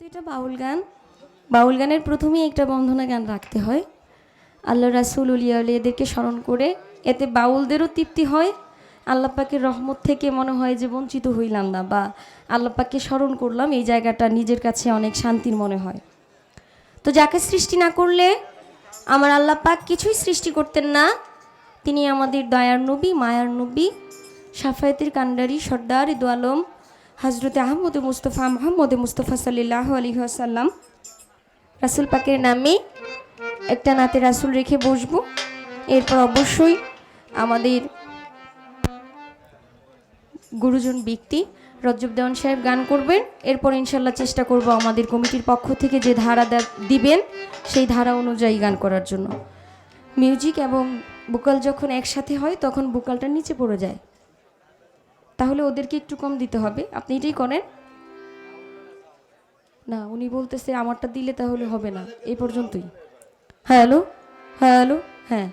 যেহেতু এটা বাউল গান, বাউল গানের প্রথমেই একটা বন্ধনা গান রাখতে হয়। আল্লাহ রাসুল উলিয়া এদেরকে স্মরণ করে এতে বাউলদেরও তৃপ্তি হয়, আল্লাহ পাকের রহমত থেকে মনে হয় যে বঞ্চিত হইলাম না বা আল্লাহ পাককে স্মরণ করলাম, এই জায়গাটা নিজের কাছে অনেক শান্তির মনে হয়। তো যাকে সৃষ্টি না করলে আমার আল্লাহ পাক কিছুই সৃষ্টি করতেন না। তিনি আমাদের দয়ার নবী, মায়ার নবী সাফায়াতের কান্ডারি সর্দার, ইদু আলম হজরত আহমদ মুস্তফা মোহাম্মদ মুস্তফা সাল্লাহ আলী আসাল্লাম রাসুল পাকের নামে একটা নাতে রাসুল রেখে বসবো। এরপর অবশ্যই আমাদের গুরুজন ব্যক্তি রজ্জব দেওয়ান সাহেব গান করবেন। এরপর ইনশাল্লাহ চেষ্টা করব আমাদের কমিটির পক্ষ থেকে যে ধারা দিবেন, সেই ধারা অনুযায়ী গান করার জন্য। মিউজিক এবং বুকাল যখন একসাথে হয়, তখন বুকালটা নিচে পড়ে যায়। তাহলে ওদেরকে একটু কম দিতে হবে। আপনি এটাই করেন। না, উনি বলতেছে আমারটা দিলে তাহলে হবে না। এই পর্যন্তই। হ্যাঁ হ্যালো? হ্যাঁ হ্যালো? হ্যাঁ।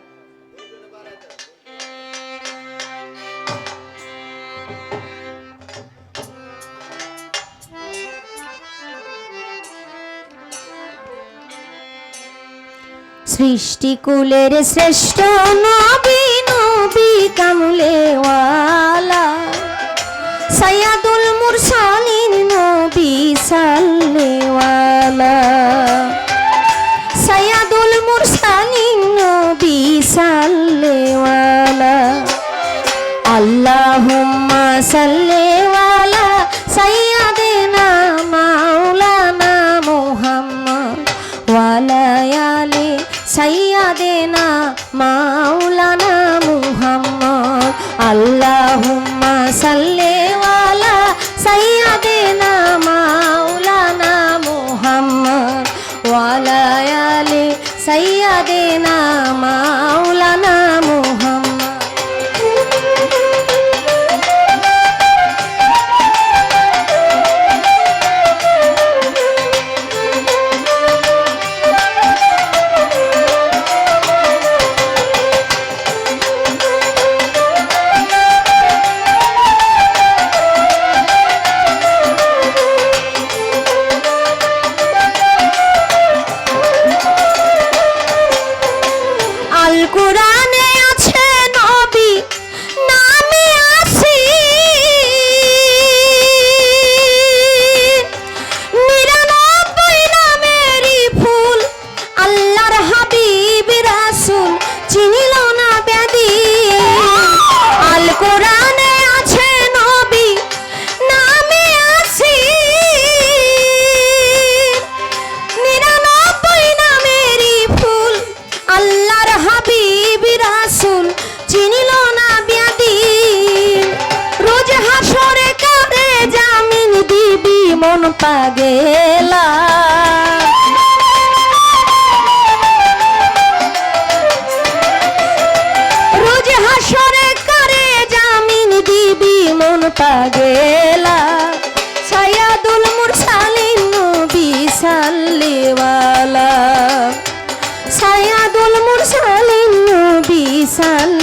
সৃষ্টিকুলের শ্রেষ্ঠ নবী নবী কামলেওয়ালা। সৈয়াদুল মুরসালিন নবী সাল্লেওয়ালা। সৈয়াদুল মুরসালিন নবী সাল্লেওয়ালা। আল্লাহুম্মা সাল্লেওয়ালা সাইয়্যিদিনা মাওলানা মুহাম্মদ ওয়ালা আলি সাইয়্যিদিনা মাওলানা মুহাম্মদ। আল্লাহুম্মা সাল্লেওয়ালা সাইয়্যিদিনা মাওলানা। কোরআনে চিনিল না ব্যাধি রোজ হাসরে কারে জামিন দিবি, মন পাগেলা। রোজ হাসরে কারে জামিন দিবি, মন পাগেলা। সায়াদুল মুরসালিন নবী সাল্লেওয়ালা। সায়াদুল মুরসালিন নবী সাল্লেওয়ালা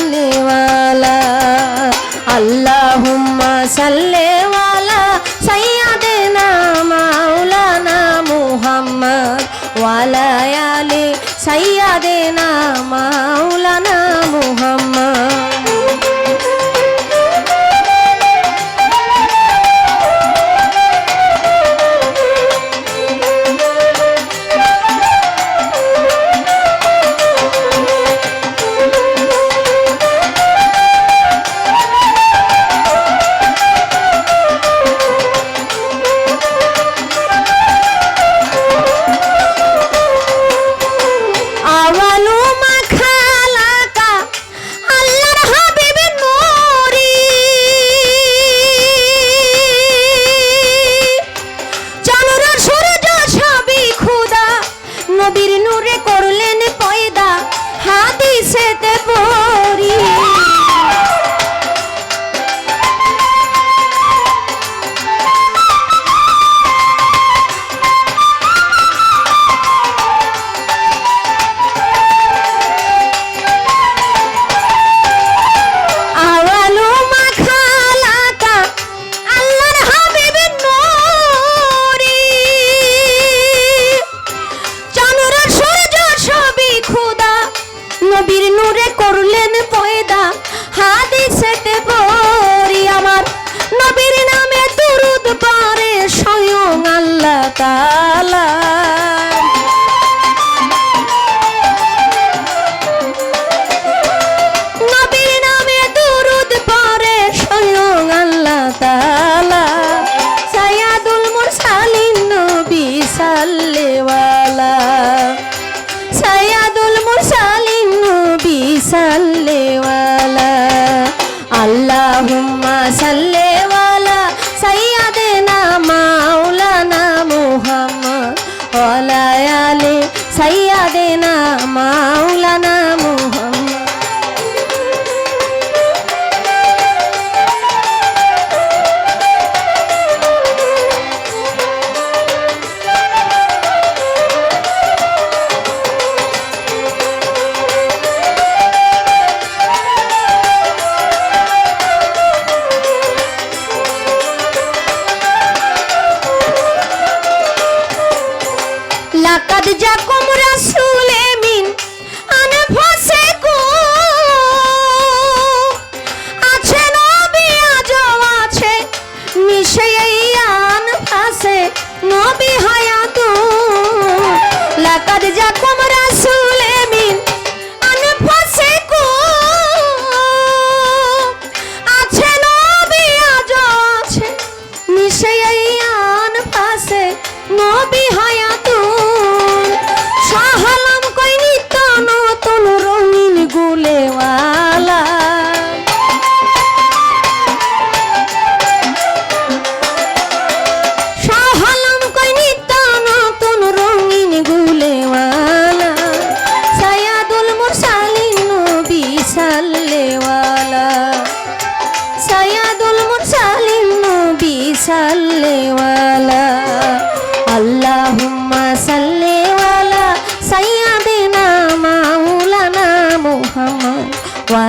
ডাকাত যা কুমরা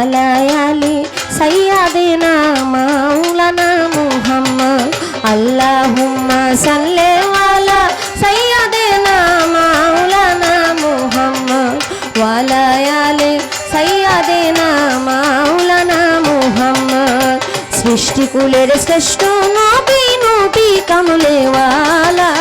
আলায়ালি সৈয়াদিনা মাওলানা মুহাম্মদ। আল্লাহুম্মা সাল্লি আলা সৈয়াদিনা মাওলানা মুহাম্মদ। ওয়ালায়ালি সৈয়াদিনা মাওলানা মুহাম্মদ। সৃষ্টিকুলের শ্রেষ্ঠ নবী নবী কামলেওয়ালা।